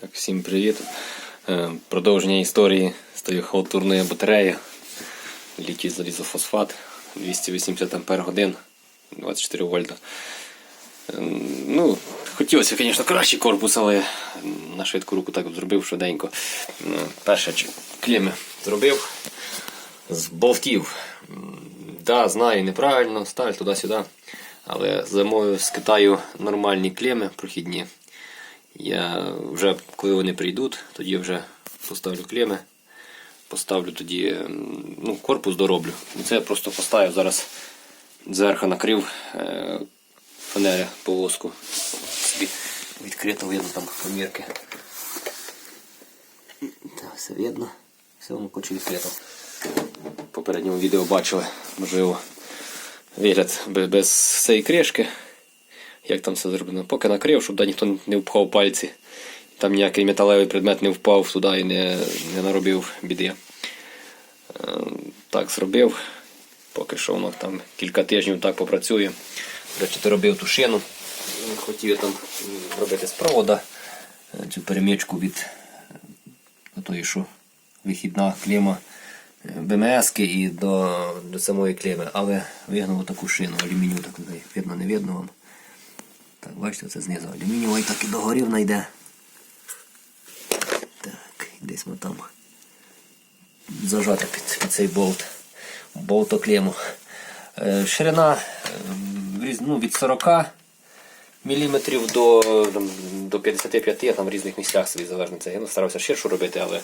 Так, всім привіт. Е, Продовження історії з тою халтурною батареєю. Літій залізофосфат 280 Ампер годин, 24 вольта. Е, Ну, хотілося, звісно, кращий корпус, але на швидку руку так зробив швиденько. Е, Перше клеми зробив з болтів. Да, знаю, неправильно, сталь туди-сюди. Але замовив з Китаю нормальні клеми прохідні. Я вже, коли вони прийдуть, тоді вже поставлю клеми, поставлю тоді ну, корпус дороблю. Це я просто поставив зараз зверху накрив е, фанери по воску. Собі відкрито видно там помірки. Так, все видно. Все воно хоче відкрито. В попередньому відео бачили, можливо, вигляд без цієї кришки як там все зроблено. Поки накрив, щоб туди ніхто не впхав пальці. Там ніякий металевий предмет не впав туди і не, не наробив біди. Е, Так зробив. Поки що воно там кілька тижнів так попрацює. До речі, ти робив ту шину. Хотів там робити з провода е, цю перемічку від е, тої, що вихідна клема БМС і до, до самої клеми, але вигнув таку шину, алюмінію так видно, не видно вам. Так, бачите, це знизу алюмінієвий так і догорів найде. Так, десь ми там зажати під, під цей болт. Болтоклему. Е, ширина е, ну, від 40 мм до, до 55 а там в різних місцях собі залежно це. Я ну, старався ширшу робити, але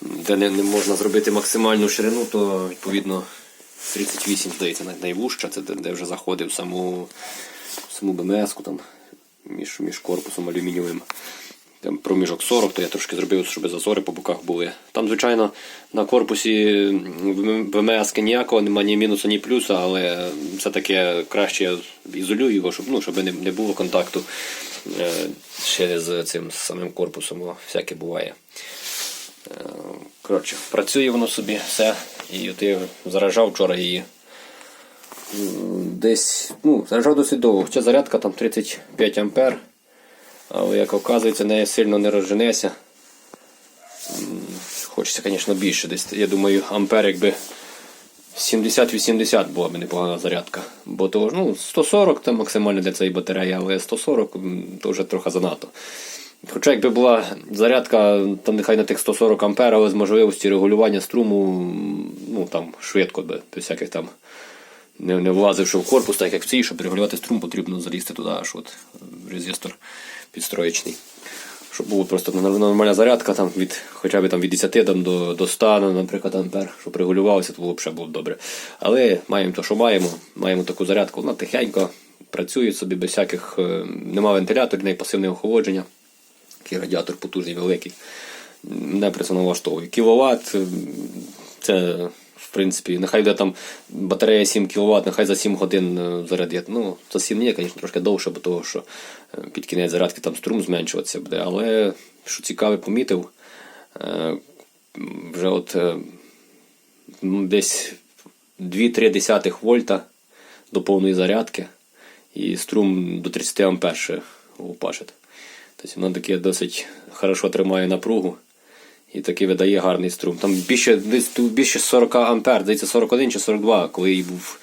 де не, не можна зробити максимальну ширину, то відповідно 38 здається, найвужча, це де, вже заходив саму, саму БМС-ку там між, між корпусом алюмінієвим. Там проміжок 40, то я трошки зробив, щоб зазори по боках були. Там, звичайно, на корпусі ВМС ніякого немає ні мінуса, ні плюса, але все-таки краще я ізолюю його, щоб, ну, щоб не, не було контакту е, ще з цим самим корпусом, всяке буває. Е, Коротше, працює воно собі все. І я заражав вчора її. Десь, ну, заряджав досить довго. Хоча зарядка там 35 ампер. Але як оказується, не сильно не розженеся. Хочеться, звісно, більше. Десь, я думаю, ампер якби 70-80 була б непогана зарядка. Бо то, ну, 140 це максимально для цієї батареї, але 140 м, то вже трохи занадто. Хоча якби була зарядка, там нехай на тих 140 ампер, але з можливості регулювання струму, ну там швидко, без всяких там не, не влазивши в корпус, так як в цій, щоб регулювати струм, потрібно залізти туди, аж от резистор підстроєчний. Щоб була просто нормальна зарядка, там від хоча б там від 10 там, до, до 100, ну, наприклад, ампер, щоб регулювалося, то було б ще було добре. Але маємо те, що маємо. Маємо таку зарядку, вона тихенько працює собі без всяких. е, Нема вентиляторів, не пасивне охолодження. Такий радіатор потужний, великий. Мене при влаштовує. Кіловат це в принципі, нехай де там батарея 7 кВт, нехай за 7 годин е, зарядить. Ну, за 7 ні, звісно, трошки довше, бо того, що е, під кінець зарядки там струм зменшуватися буде. Але що цікаве, помітив, е, вже от ну, десь 2-3 десятих вольта до повної зарядки і струм до 30 ампер ще лупашить. Тобто воно таке досить хорошо тримає напругу і таки видає гарний струм. Там більше більше 40 ампер, здається 41 чи 42, коли її був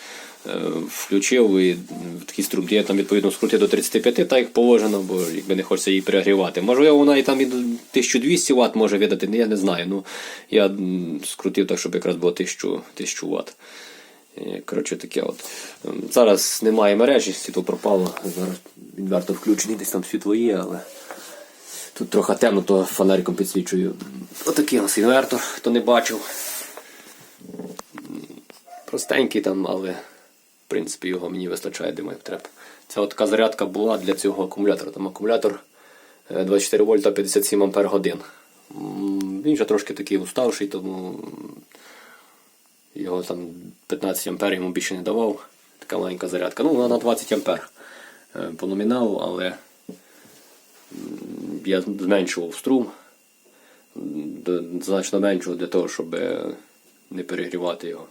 е, включив і такий струм. Я там відповідно скрутив до 35, так як положено, бо якби не хочеться її перегрівати. Можливо, вона і там і 1200 Вт може видати, я не знаю. Ну, я скрутив так, щоб якраз було 1000, 1000 Вт. Коротше, таке от. Ем, Зараз немає мережі, світло пропало. Зараз інвертор включений, десь там світло є, але тут трохи темно, то фонариком підсвічую. Отакий нас інвертор, хто не бачив. Простенький там, але в принципі його мені вистачає, думаю, треба. Ця от така зарядка була для цього акумулятора. Там акумулятор е, 24 вольта 57 ампер годин. Він вже трошки такий уставший, тому його там 15 ампер йому більше не давав. Така маленька зарядка. Ну, вона на 20 ампер е, по номіналу, але я зменшував струм. Значно меншого для того, щоб е, не перегрівати його.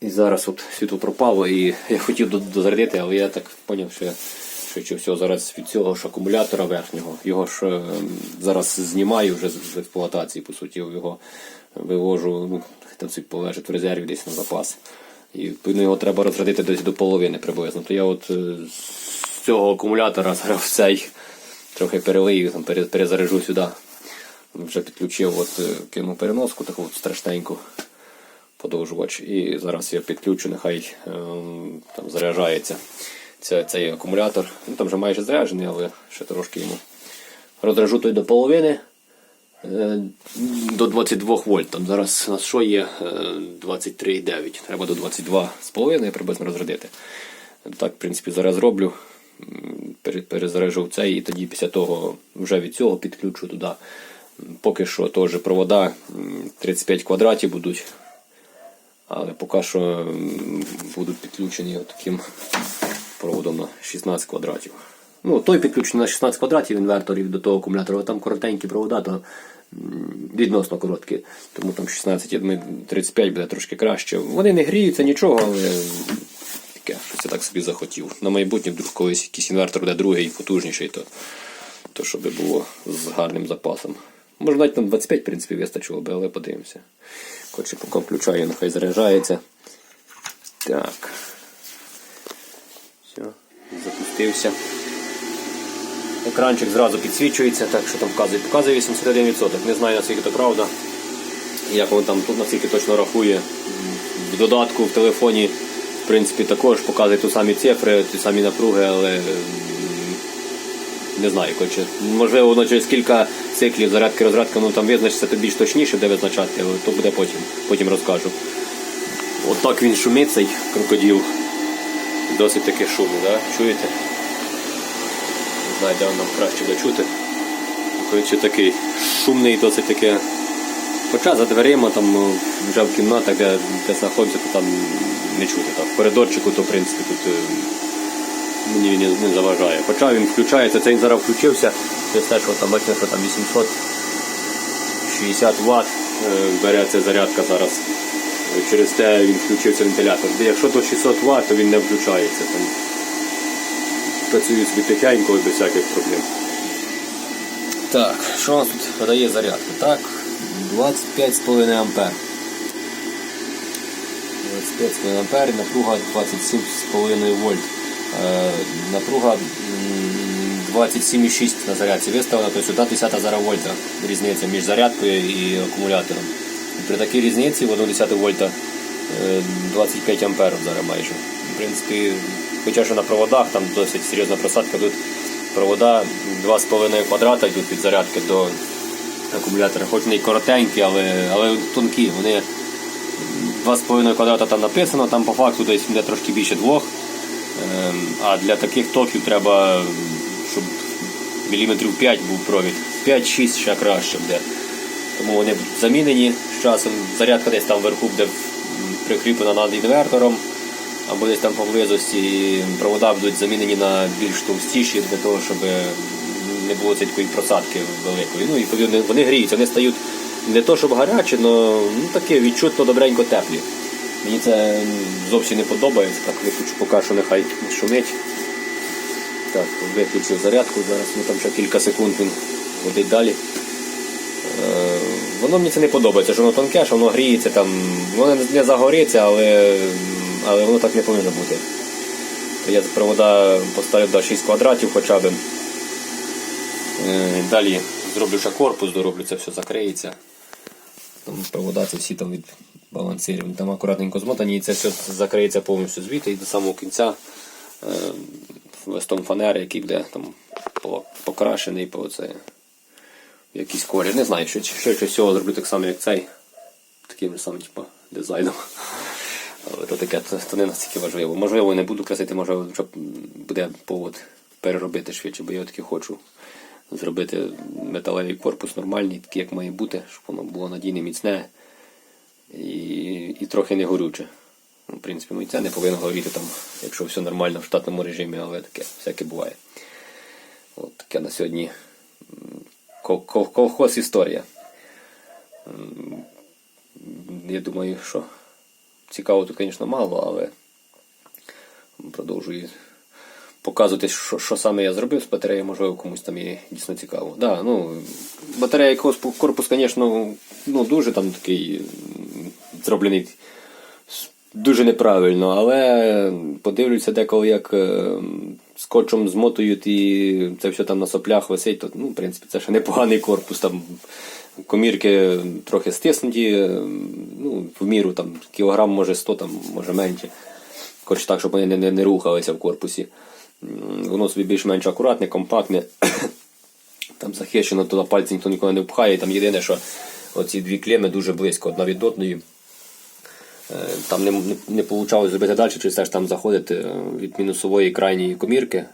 І зараз от світло пропало, і я хотів дозарядити, але я так зрозумів, що швидше всього зараз від цього ж акумулятора верхнього. Його ж е, зараз знімаю вже з експлуатації, по суті, його вивожу, ну, там собі полежить в резерві десь на запас. І відповідно його треба розрядити десь до половини приблизно. То я от е, з цього акумулятора зараз в цей трохи перелию, там перезаряжу сюди. Вже підключив, от е, кинув переноску, таку от страшненьку подовжувач. І зараз я підключу, нехай е, там заряджається ця, цей акумулятор. Ну, там вже майже заряджений, але ще трошки йому. Розряжу той до половини е, до 22 вольт. Там зараз у нас що є? Е, 23,9. Треба до 22,5 приблизно розрядити. Так, в принципі, зараз зроблю. Перезаряжу цей і тоді після того вже від цього підключу туди. Поки що теж провода 35 квадратів будуть. Але поки що будуть підключені таким проводом на 16 квадратів. Ну, той підключений на 16 квадратів інверторів до того акумулятора, там коротенькі провода, то відносно короткі. Тому там 16, 35 буде трошки краще. Вони не гріються нічого, але щось я так собі захотів. На майбутнє вдруг колись якийсь інвертор буде другий потужніший, то, то щоб було з гарним запасом. Може навіть там 25, в принципі, вистачило би, але подивимося. Коротше, поки включаю, нехай заряджається. Так. Все, запустився. Екранчик зразу підсвічується, так що там вказує, показує 81%. Не знаю наскільки це правда. Як воно там тут наскільки точно рахує. В додатку в телефоні, в принципі, також показує ту самі цифри, ті самі напруги, але не знаю, коротше. Можливо, воно через кілька циклів зарядки розрядки, ну там визначиться то більш точніше, де визначати, але то буде потім, потім розкажу. Отак він шумить, цей крокодил. Досить таки шумний, да? чуєте? Не знаю, де нам краще буде чути. Коротше, такий шумний, досить таке. Хоча за дверима там е, вже в кімнатах, де, де знаходиться, то там не чути. Так. В коридорчику, то в принципі тут е, мені не, не заважає. Хоча він включається, це він зараз включився, через те, що там бачите, що там 860 Вт бере ця зарядка зараз. Е, Через те він включився вентилятор. Де Якщо до 600 Вт, то він не включається. Там працює собі тихенько без всяких проблем. Так, що у нас тут видає зарядку? Так, 25,5 ампер. 25,5 ампер, напруга 27,5 вольт. Е, напруга 27,6 на зарядці виставлена, тобто сюди 10 зараз вольта різниця між зарядкою і акумулятором. При такій різниці в 1,1 вольта е, 25 амперів зараз майже. В принципі, хоча що на проводах там досить серйозна просадка, тут провода 2,5 квадрата йдуть від зарядки до акумулятора. Хоч вони й коротенькі, але, але тонкі. Вони 2,5 квадрата там написано, там по факту десь буде трошки більше двох. Ем, А для таких токів треба, щоб міліметрів 5 був провід. 5-6 ще краще буде. Тому вони замінені з часом. Зарядка десь там вверху буде прикріплена над інвертором або десь там поблизості. Провода будуть замінені на більш товстіші для того, щоб не було цієї такої просадки великої. Ну і вони гріються, вони стають не то, щоб гарячі, але ну, таке відчутно добренько теплі. Мені це зовсім не подобається, так виключу поки що нехай шумить. Так, виключив зарядку, зараз ну, там ще кілька секунд він ходить далі. Е, Воно мені це не подобається, що воно тонке, що воно гріється, там, воно не- загориться, але, але воно так не повинно бути. Я провода поставлю до 6 квадратів хоча б. Е, Далі зроблю ще корпус, дороблю, це все закриється. Там провода це всі там від. Там акуратненько змотані і це все закриється повністю звідти і до самого кінця е, листом фанери, який буде там покрашений по це, в якийсь колір. Не знаю, що, що, всього зроблю так само, як цей. Таким самим типу, дизайном. Але то таке, це, це не настільки важливо. Можливо, не буду красити, щоб буде повод переробити швидше, бо я таки хочу зробити металевий корпус нормальний, такий, як має бути, щоб воно було надійне, міцне і, і трохи не горюче. Ну, В принципі, ну, це не повинно горіти, там, якщо все нормально в штатному режимі, але таке всяке буває. От таке на сьогодні кол- колхоз історія. Я думаю, що цікаво тут, звісно, мало, але продовжую показувати, що, що саме я зробив з батареєю, можливо, комусь там є дійсно цікаво. Да, ну, батарея якогось корпус, звісно, ну, дуже там такий зроблений дуже неправильно, але подивлюся деколи, як е, скотчем змотують і це все там на соплях висить, то ну, в принципі це ще непоганий корпус. Там комірки трохи стиснуті, е, ну, в міру там кілограм, може 100, там, може менше. Хоч так, щоб вони не, не, не рухалися в корпусі. Воно собі більш-менш акуратне, компактне. Там захищено, туди пальці ніхто ніколи не впхає. Там єдине, що оці дві клеми дуже близько одна від одної. Е, Там не, не, не вийшло зробити далі, через те ж там заходить е, від мінусової крайньої комірки,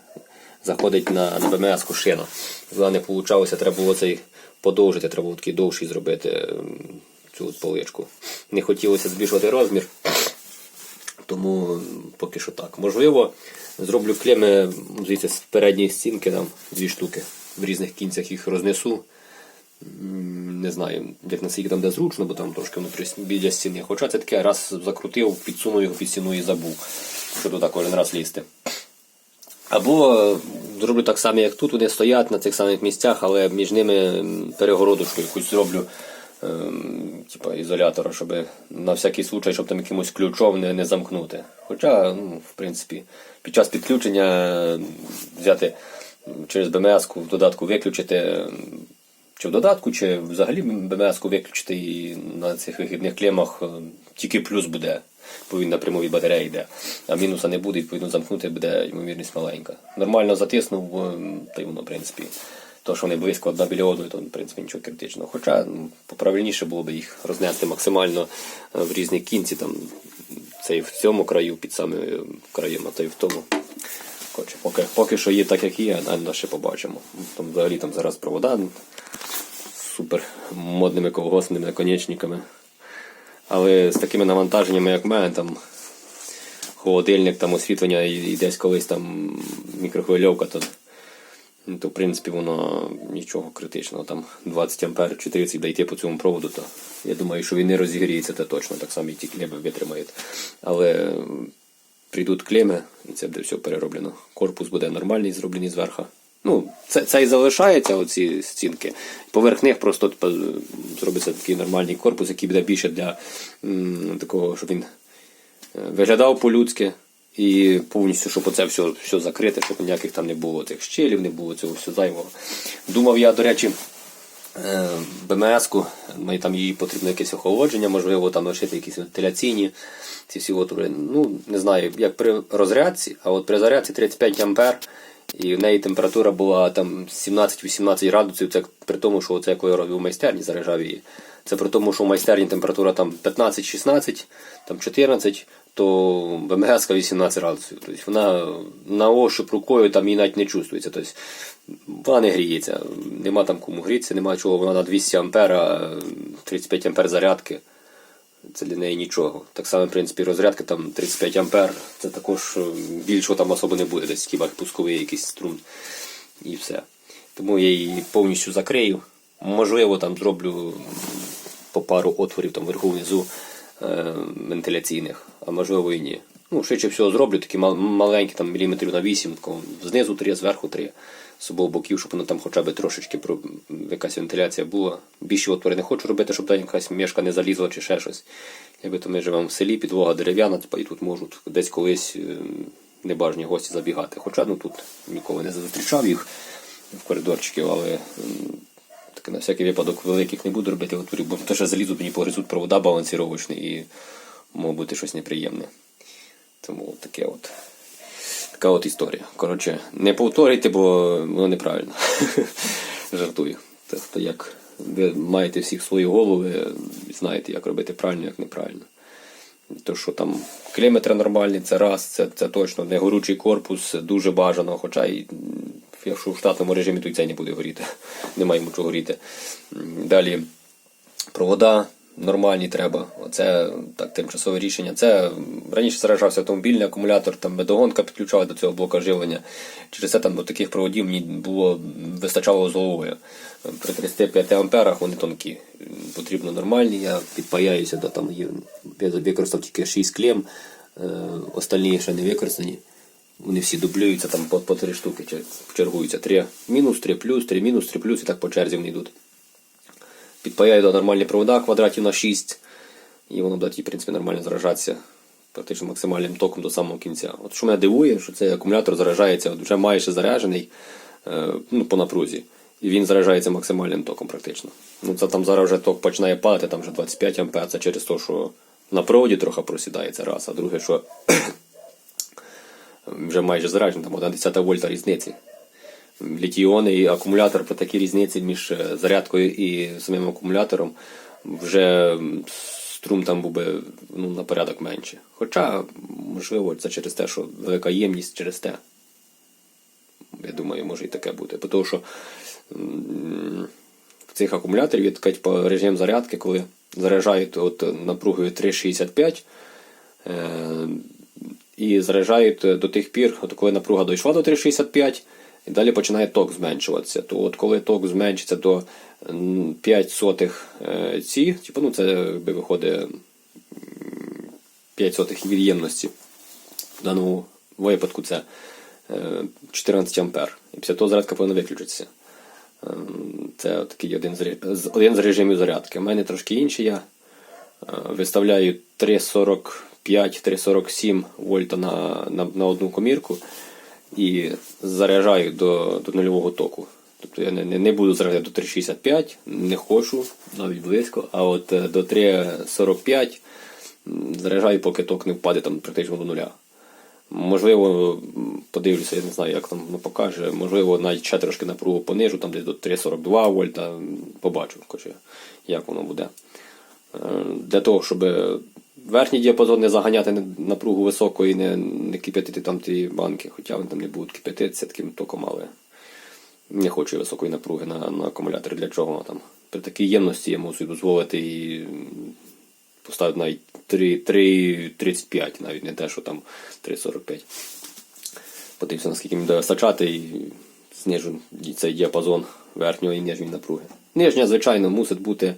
заходить на, на БМС шина. Туди не вийшло, треба було цей подовжити, треба було такий довший зробити е, цю поличку. Не хотілося збільшувати розмір. Тому поки що так. Можливо, зроблю клеми звідси з передньої стінки, там дві штуки. В різних кінцях їх рознесу. Не знаю, як наскільки там де зручно, бо там трошки внутрі біля стіни. Хоча це таке раз закрутив, підсунув його під стіну і забув, що туди кожен раз лізти. Або е, зроблю так само, як тут, вони стоять на цих самих місцях, але між ними перегородочку якусь зроблю типа ізолятора, щоб на всякий случай, щоб там якимось ключом не, не замкнути. Хоча, ну, в принципі, під час підключення взяти через БМС-ку в додатку виключити. Чи в додатку, чи взагалі БМС-ку виключити і на цих вихідних клемах тільки плюс буде, бо він напряму від батареї йде. А мінуса не буде, відповідно замкнути буде ймовірність маленька. Нормально затиснув, та й воно, в принципі, то, що вони близько одна біля то в принципі нічого критичного. Хоча ну, поправильніше було б їх рознести максимально е, в різні кінці, там цей в цьому краю, під самим краєм, а той в тому. Коротше, поки, поки що є так, як є, а ще побачимо. Там взагалі там зараз провода з супер модними колгоспними наконечниками. Але з такими навантаженнями, як в мене, там холодильник, там освітлення і, і десь колись там мікрохвильовка, то, ну, то в принципі воно нічого критичного. Там 20 ампер чи 30 дійти по цьому проводу, то я думаю, що він не розігріється, це точно, так само і ті клеми витримають. Але прийдуть клеми, і це буде все перероблено. Корпус буде нормальний, зроблений зверху. Ну, це, це і залишається, оці стінки. Поверх них просто типу, зробиться такий нормальний корпус, який буде більше для м, такого, щоб він е, виглядав по-людськи. І повністю, щоб оце все, все закрите, щоб ніяких там не було цих щелів, не було цього всього зайвого. Думав я, до речі, е, БМС-ку, там їй потрібно якесь охолодження, можливо, там лишити якісь вентиляційні ці всі отвори. Ну, не знаю, як при розрядці, а от при зарядці 35 ампер, і в неї температура була там 17-18 градусів, це при тому, що це коли я робив в майстерні, заряджав її. Це при тому, що в майстерні температура там 15-16, там 14, то БМС 18 градусів. Тобто вона на ощуп рукою там і навіть не чувствується. Тобто вона не гріється. Нема там кому грітися, нема чого, вона на 200 ампера, 35 ампер зарядки. Це для неї нічого. Так само, в принципі, розрядка там 35 ампер, це також е, більшого там особо не буде, десь хіба пусковий якийсь струм і все. Тому я її повністю закрию. Можливо, там зроблю по пару отворів там вверху внизу е, вентиляційних, а можливо і ні. Ну, швидше всього зроблю такі маленькі, там міліметрів на 8, тако, знизу 3, зверху 3, з обох боків, щоб воно там хоча б трошечки про якась вентиляція була. Більші отвори не хочу робити, щоб там якась мішка не залізла чи ще щось. Якби то ми живемо в селі, підлога дерев'яна, і тут можуть десь колись е, небажані гості забігати. Хоча ну, тут ніколи не зустрічав їх в коридорчиків, але м, таке на всякий випадок великих не буду робити отворів, бо то ще залізуть мені погризуть провода балансіровочні і може бути щось неприємне. Тому таке от. Така от історія. Коротше, не повторюйте, бо воно неправильно. Жартую. Тобто, як ви маєте всіх свої голови, знаєте, як робити правильно, як неправильно. То, що там кліметри нормальні, це раз, це, це точно не горючий корпус, дуже бажано, хоча і якщо в штатному режимі, то і це не буде горіти. Немає йому чого горіти. Далі провода нормальні треба. Оце так, тимчасове рішення. Це раніше заражався автомобільний акумулятор, там медогонка підключала до цього блока живлення. Через це там до таких проводів мені було вистачало з головою. При 35 амперах вони тонкі. Потрібно нормальні. Я підпаяюся, до там. Я використав тільки 6 клем, е, остальні ще не використані. Вони всі дублюються там по, по три штуки, чергуються. Три мінус, три плюс, три мінус, три плюс, і так по черзі вони йдуть. Підпаяю до нормальні провода квадратів на 6, і воно буде, в принципі, нормально заражатися практично максимальним током до самого кінця. От що мене дивує, що цей акумулятор заражається вже майже заряджений е, ну, по напрузі. І він заражається максимальним током практично. Ну це там зараз вже ток починає падати, там вже 25 А, це через те, що на проводі трохи просідається раз, а друге, що вже майже заряджений, там 1 вольта різниці. Літій-іони і акумулятор при такій різниці між е, зарядкою і самим акумулятором вже струм там був би ну, на порядок менше. Хоча, можливо, це через те, що велика ємність через те. Я думаю, може і таке бути. Тому що в цих акумуляторів є така типу, режим зарядки, коли заряджають от напругою 3,65 е, і заряджають е, до тих пір, от коли напруга дійшла до 3,65, і далі починає ток зменшуватися. То от коли ток зменшиться до 5 сотих е, ці, типу, ну це якби виходить 5 сотих від'ємності. В даному випадку це е, 14 ампер. І після того зарядка повинна виключитися. Ем, це такий один з режимів зарядки. У мене трошки інший. Я виставляю 3,40. 347 вольта на на, на одну комірку і заряджаю до до нульового току. Тобто я не не буду заряджати до 365, не хочу, навіть близько, а от е, до 345 заряджаю, поки ток не впаде там практично до нуля. Можливо, подивлюся, я не знаю, як там воно покаже. Можливо, навіть ще трошки напругу понижу, там десь до 342 вольта, побачу, як воно буде. Е, для того, щоб верхній діапазон не заганяти напругу високо і не, не кип'ятити там ті банки, хоча вони там не будуть кип'ятитися таким током, але не хочу високої напруги на, на акумуляторі. Для чого там? При такій ємності я можу дозволити і поставити навіть 3, 3,35, навіть не те, що там 3,45. Подивимося, наскільки мені буде вистачати і знижу цей діапазон верхньої і нижньої напруги. Нижня, звичайно, мусить бути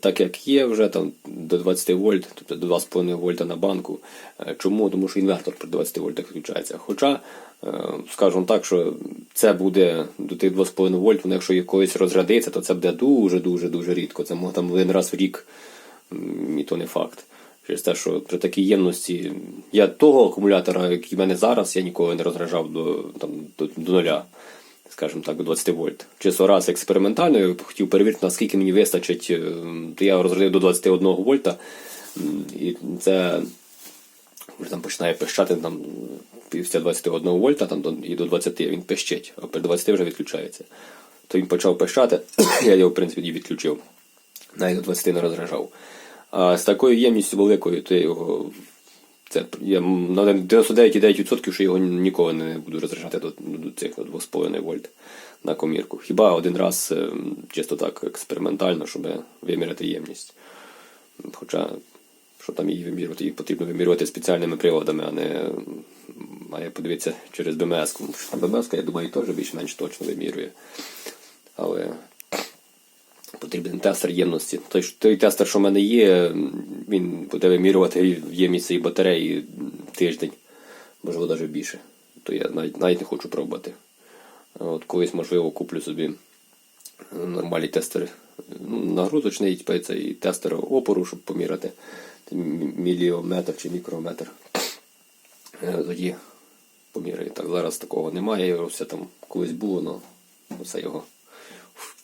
так, як є вже там до 20 вольт, тобто до 2,5 вольта на банку. Е, Чому? Тому що інвертор при 20 вольтах включається. Хоча, е, скажімо так, що це буде до тих 2,5 вольт, воно якщо колись розрядиться, то це буде дуже-дуже дуже рідко. Це може там один раз в рік, і то не факт. Через те, що при такій ємності я того акумулятора, який в мене зараз, я ніколи не розряджав до, там, до, до нуля, скажімо так, до 20 вольт. Чисто раз експериментально, хотів перевірити, наскільки мені вистачить, е, то я розрядив до 21 вольта. І це вже там починає пищати там, після 21 вольта там, і до 20 він пищить, а при 20 вже відключається. То він почав пищати, я його, в принципі, відключив. Навіть до 20 не розряджав. А з такою ємністю великою, то я його. Це я на 99,9% що його ніколи не буду розряджати до, до цих 2,5 вольт на комірку. Хіба один раз е, чисто так експериментально, щоб виміряти ємність. Хоча, що там її вимірювати, її потрібно вимірювати спеціальними приладами, а не має подивитися через БМС. Тому БМС, я думаю, теж більш-менш точно вимірює. Але потрібен тестер ємності. Той, той тестер, що в мене є, він буде вимірювати ємність цієї батареї тиждень, можливо, навіть більше. То я навіть, навіть не хочу пробувати. От колись, можливо, куплю собі нормальний тестер ну, нагрузочний, типу, цей тестер опору, щоб поміряти міліометр чи мікрометр. Е, Тоді поміряю. Так, зараз такого немає, все там колись було, але все його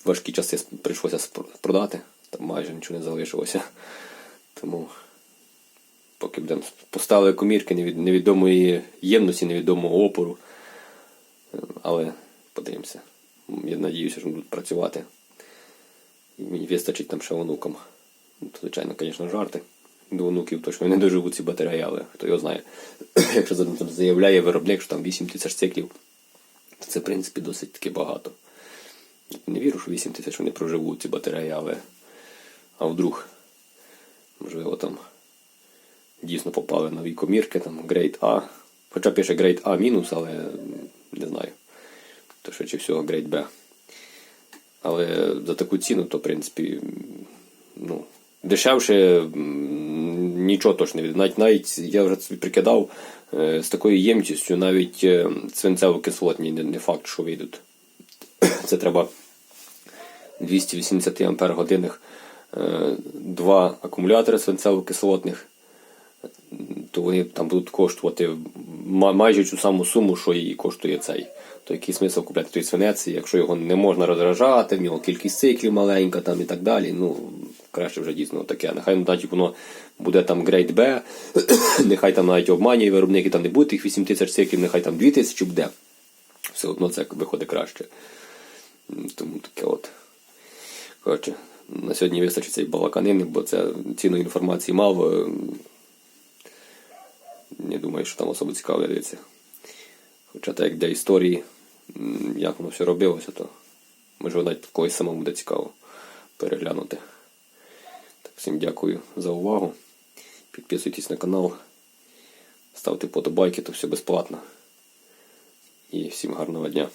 важкі часи прийшлося продати, там майже нічого не залишилося. Тому поки будемо поставили комірки невід- невідомої ємності, невідомого опору. Але подивимося. Я надіюся, що будуть працювати. І мені вистачить там ще онукам. Ну, Звичайно, звісно, жарти. До онуків точно не доживуть ці батареї, але хто його знає. Якщо там заявляє виробник, що там 8 тисяч циклів, то це, в принципі, досить таки багато. Не вірю, що 8 тисяч вони проживуть ці батареї, але а вдруг, можливо, там дійсно попали нові комірки, там Grade A. Хоча пише Grade A мінус, але не знаю. То швидше всього Grade B. Але за таку ціну, то в принципі, ну, дешевше нічого точно не від. Навіть, навіть я вже собі прикидав е, з такою ємчістю, навіть е, свинцево-кислотні не факт, що вийдуть. Це треба 280 ампер е, два акумулятори свинцево-кислотних, то вони там будуть коштувати майже цю саму суму, що і коштує цей. То який смисл купляти той свинець, якщо його не можна розражати, в нього кількість циклів маленька там і так далі. Ну, краще вже дійсно таке. Нехай навіть воно буде там Grade B, нехай там навіть обманює виробники, там не буде тих 8 тисяч циклів, нехай там 2 тисячі буде. Все одно це виходить краще. Тому таке от. Коротше, на сьогодні вистачить цієї балаканини, бо це цінної інформації мало. Не думаю, що там особо цікаво дивитися. Хоча так як для історії, як воно все робилося, то можливо навіть когось самому буде цікаво переглянути. Так, всім дякую за увагу. Підписуйтесь на канал, ставте подобайки, то все безплатно. І всім гарного дня.